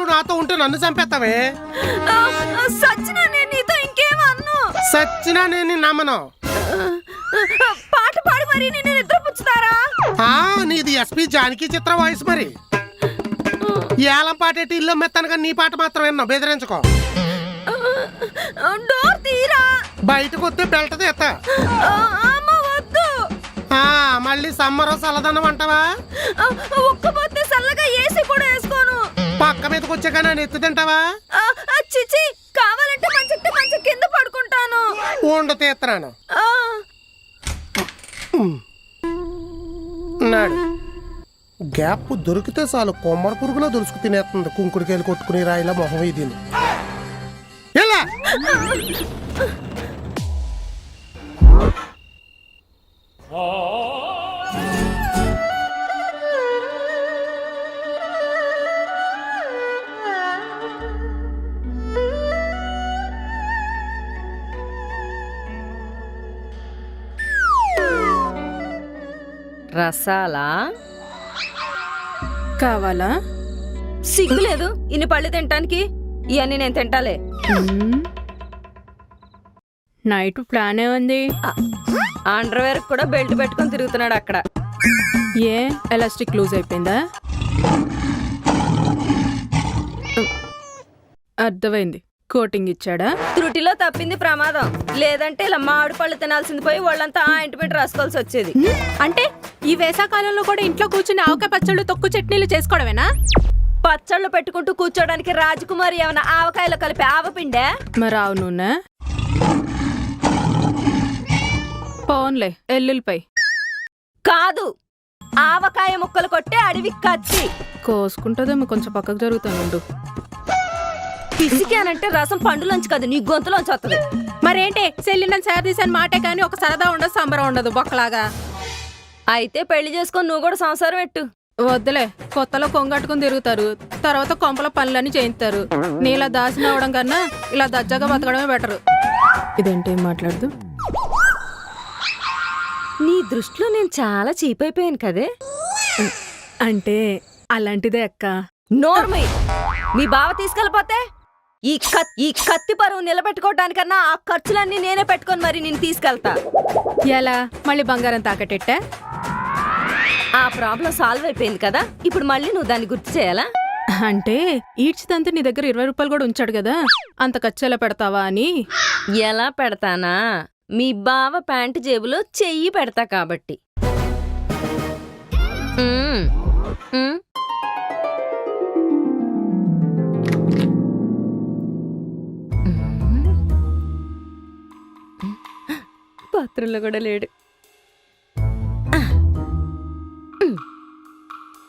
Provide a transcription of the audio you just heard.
ఇన్నాళ్ళు నాతో ఉంటే నన్ను చంపేస్తావే? సచ్చినా నేను నీతో ఇంకేం అన్ను సచ్చినా నేను నమ్మను. పాట పాడి మరి నేను నిద్రపుచ్చుతారా ఆ నీది ఎస్పి జానకి చిత్ర వాయిస్ మరి. ఏలం పాటేటి ఇల్లు మెత్తనగా నీ పాట మాత్రం విన్నావు బెదిరించుకో. డోర్ తీరా? బయటకు వస్తే బెల్ట్ ఆ మళ్ళీ సమ్మర్ చల్లదనం అంటావా? ఒక్కపోతే పక్క మీదకి వచ్చాక నన్ను ఎత్తి తింటావా? చిచి కావాలంటే మంచి మంచి కింద పడుకుంటాను. ఉండు తీస్తున్నాను ఆ, నాడు. గ్యాప్ దొరికితే చాలు కొమ్మర పురుగులో దొరుకు తినేస్తుంది. కుంకుడికాయలు కొట్టుకుని రాయిలా మొహం ఇది ఎలా? రసాలా? కావాలా? సిగ్గులేదు. ఇన్ని పళ్ళు తినటానికి ఇవన్నీ నేను తింటాలే. నైట్ ప్లాన్ ఏముంది అండర్వేర్ కూడా బెల్ట్ పెట్టుకొని తిరుగుతున్నాడు అక్కడ. ఏ ఎలాస్టిక్ లూజ్ అయిపోయిందా? అర్థమైంది. కోటింగ్ ఇచ్చాడా? త్రుటిలో తప్పింది ప్రమాదం. లేదంటే ఇలా మామిడి పళ్ళు తినాల్సింది పోయి వాళ్ళంతా ఆ ఇంటి పెట్టి రాసుకోవాల్సి వచ్చేది. అంటే ఈ వేసాకాలంలో కూడా ఇంట్లో కూర్చుని ఆవకాయ పచ్చళ్ళు తొక్కు చట్నీలు చేసుకోవడమేనా? పచ్చళ్ళు పెట్టుకుంటూ కూర్చోడానికి రాజకుమారి ఏమైనా ఆవకాయలో కలిపి ఆవపిండే మరి ఆవు నూనె? పోన్లే ఎల్లుల్లిపై కాదు ఆవకాయ ముక్కలు కొట్టే అడవి కత్తి. కోసుకుంటుందేమో కొంచెం పక్కకు జరుగుతానుండు పిసికానంటే రసం పండులోంచి కాదు నీ గొంతులోంచి వస్తుంది. మరేంటి సెల్లిన శారదీసాని మాటే కానీ ఒక సరదా ఉండదు సంబరం ఉండదు బొక్కలాగా. అయితే పెళ్ళి చేసుకొని నువ్వు కూడా సంసారం పెట్టు. వద్దులే కొత్తలో కొంగట్టుకుని తిరుగుతారు. తర్వాత కొంపల పనులన్నీ చేయిస్తారు. నీలా దాసిన అవడం కన్నా ఇలా దజ్జాగా బతకడమే బెటరు. ఇదేంటి ఏం మాట్లాడదు? నీ దృష్టిలో నేను చాలా చీప్ అయిపోయాను కదే. అంటే అలాంటిదే అక్క. నోర్మై మీ బావ తీసుకెళ్ళిపోతే ఈ కత్ ఈ కత్తి పరువు నిలబెట్టుకోవడానికన్నా ఆ ఖర్చులన్నీ నేనే పెట్టుకొని మరి నేను తీసుకెళ్తా. ఎలా? మళ్ళీ బంగారం తాకటెట్టా? ఆ ప్రాబ్లం సాల్వ్ అయిపోయింది కదా? ఇప్పుడు మళ్ళీ నువ్వు దాన్ని గుర్తు చేయాలా? అంటే ఈడ్చిదంతా నీ దగ్గర ఇరవై రూపాయలు కూడా ఉంచాడు కదా? అంత ఖర్చు ఎలా పెడతావా అని? ఎలా పెడతానా? మీ బావ ప్యాంటు జేబులో చెయ్యి పెడతా కాబట్టి. మ్మ్. పాత్రలో కూడా లేడు